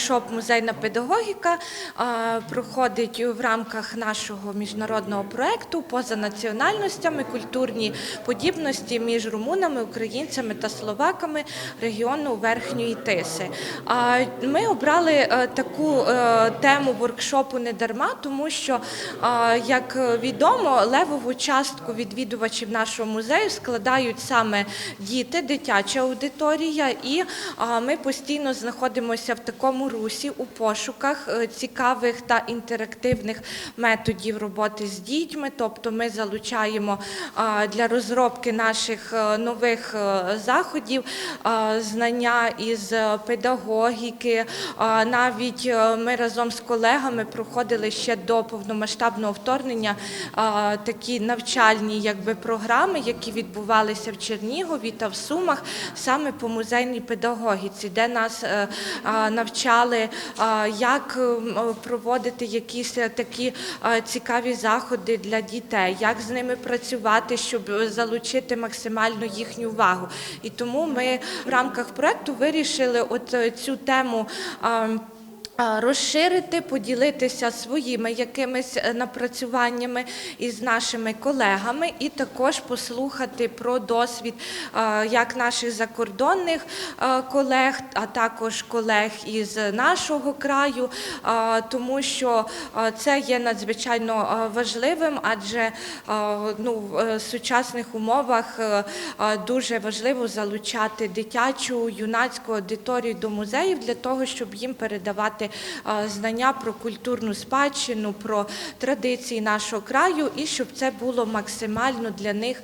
воркшоп Музейна педагогіка проходить в рамках нашого міжнародного проекту поза національностями, культурні подібності між румунами, українцями та словаками регіону Верхньої Тиси. Ми обрали е, таку е, тему воркшопу не дарма, тому що, як відомо, левову частку відвідувачів нашого музею складають саме діти, дитяча аудиторія, і ми постійно знаходимося в такому русі у пошуках е, цікавих та інтерактивних методів роботи з дітьми. Тобто ми залучаємо для розробки наших е, нових е, заходів знання із педагогіки. Навіть ми разом з колегами проходили ще до повномасштабного вторгнення такі навчальні якби, програми, які відбувалися в Чернігові та в Сумах саме по музейній педагогіці, де нас навчали, а, як проводити якісь е, такі е, цікаві заходи для дітей, як з ними працювати, щоб залучити максимально їхню увагу. І тому ми в рамках проекту вирішили от е, цю тему. Розширити, поділитися своїми якимись е, напрацюваннями із нашими колегами, і також послухати про досвід як наших закордонних колег, а також колег із нашого краю, тому що це є надзвичайно важливим, адже ну, в е, сучасних умовах е, дуже важливо залучати дитячу юнацьку аудиторію до музеїв для того, щоб їм передавати знання про культурну спадщину, про традиції нашого краю, і щоб це було максимально для них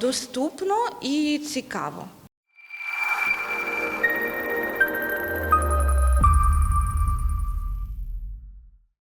доступно і цікаво.